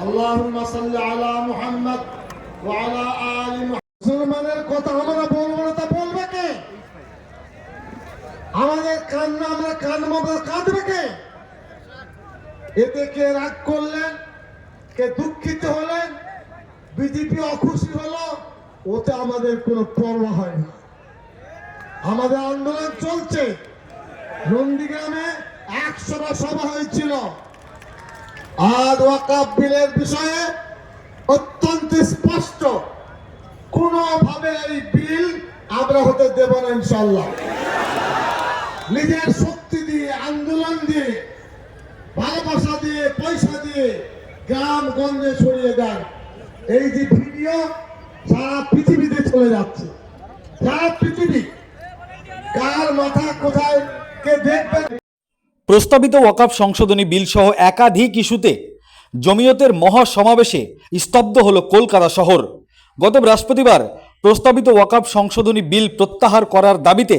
আল্লাহুম্মা সাল্লি আলা মুহাম্মদ ওয়া আলা আলি মুসলমানের কথা আমরা বলব না, তা বলবে কে? আমাদের কান্না, আমরা কানবো কাঁদবে কে? এতে কে রাগ করলেন, কে দুঃখিত হলেন, বিজেপি অখুশি হলো, ওতে আমাদের কোনো পরোয়া হয় না। আমাদের আন্দোলন চলছে। নন্দীগ্রামে একশোটা সভা হয়েছিল। আর ওয়াকাব বিলের বিষয়ে অত্যন্ত স্পষ্ট। কোনোভাবে এই বিল আমরা হতে দেব না ইনশাল্লাহ নিজের শক্তি দিয়ে, আন্দোলন দিয়ে, ভালোবাসা দিয়ে, পয়সা দিয়ে গ্রাম গঞ্জে ছড়িয়ে দেন। এই যে ভিডিও সারা পৃথিবীতে চলে যাচ্ছে। সারা পৃথিবী। কার মাথা কোথায়? প্রস্তাবিত ওয়াকাফ সংশোধনী বিল সহ একাধিক ইস্যুতে জমিয়তের মহা সমাবেশে স্তব্ধ হল কলকাতা শহর। গত বৃহস্পতিবার প্রস্তাবিত ওয়াকাফ সংশোধনী বিল প্রত্যাহার করার দাবিতে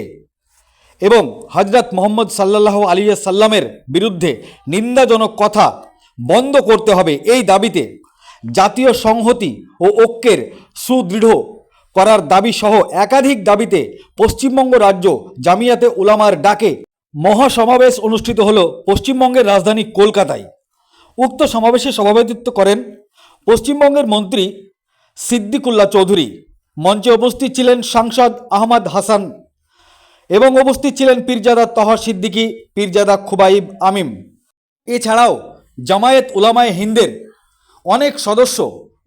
এবং হজরত মোহাম্মদ সাল্লাহ আলিয়া সাল্লামের বিরুদ্ধে নিন্দাজনক কথা বন্ধ করতে হবে এই দাবিতে জাতীয় সংহতি ও ঐক্যের সুদৃঢ় করার দাবি সহ একাধিক দাবিতে পশ্চিমবঙ্গ রাজ্য জামিয়াতে উলামার ডাকে মহাসমাবেশ অনুষ্ঠিত হল পশ্চিমবঙ্গের রাজধানী কলকাতায়। উক্ত সমাবেশে সভাপতিত্ব করেন পশ্চিমবঙ্গের মন্ত্রী সিদ্দিকুল্লাহ চৌধুরী। মঞ্চে উপস্থিত ছিলেন সাংসদ আহমদ হাসান এবং উপস্থিত ছিলেন পীরজাদা তহা সিদ্দিকী, পীরজাদা খুবাইব আমিম। এছাড়াও জামায়েত উলামায়ে হিন্দের অনেক সদস্য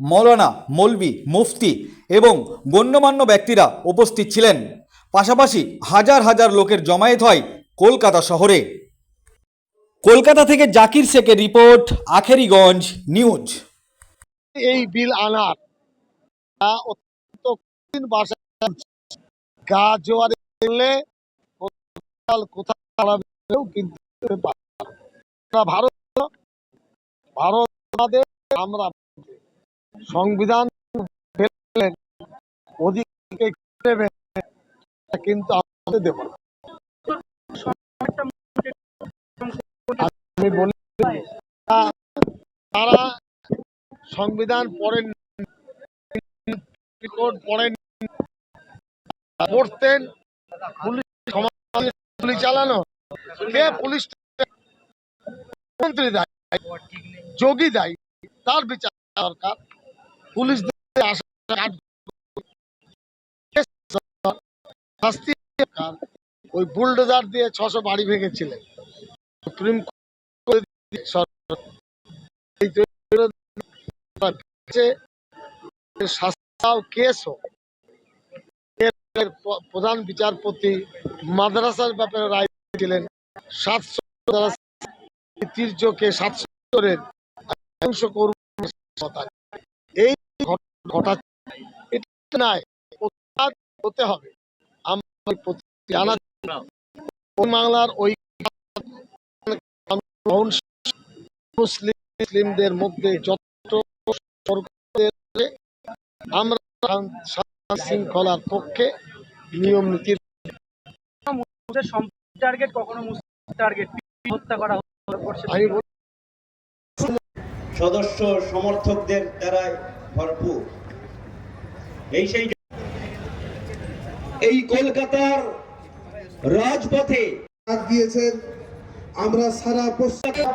মৌলানা, মৌলবি, মুফতি এবং গণ্যমান্য ব্যক্তিরা উপস্থিত ছিলেন। পাশাপাশি হাজার হাজার লোকের জমায়েত হয় কলকাতা শহরে। কলকাতা থেকে জাকির শেখের রিপোর্ট, আখেরিগঞ্জ নিউজ। এই বিল আনার অত্যন্ত কঠিন গা জোয়ারে গেলে কোথাও কিন্তু ভারত ভারত আমরা সংবিধান নেবেন কিন্তু আমাদের দেব না। আমি বলি তারা সংবিধান পড়েন পড়েন পড়তেন পুলিশ গুলি চালানো কে পুলিশ মন্ত্রী দায়ী যোগী দায়ী তার বিচার দরকার পুলিশ শাস্তি ওই বুলডোজার দিয়ে ছশো বাড়ি ভেঙেছিলেন। সুপ্রিম কোর্ট দিয়ে সরকার এই তো হচ্ছে শাস্তাও প্রধান বিচারপতি মাদ্রাসার ব্যাপারে রায় দিয়েছিলেন সাতশো ঐতিহ্যকে সাতশো ধ্বংস করব এই ঘট- ঘটাচ্ছে হতে হবে। আমরা বাংলার ওই মুসলিম মুসলিমদের মধ্যে যত আমরা শৃঙ্খলার পক্ষে নিয়ম নীতির টার্গেট কখনো টার্গেট। হত্যা করা করছে আমি বলি, সদস্য সমর্থকদের দ্বারাই ভরপুর। এই সেই এই কলকাতার রাজপথে দিয়েছেন আমরা সারা পশ্চিম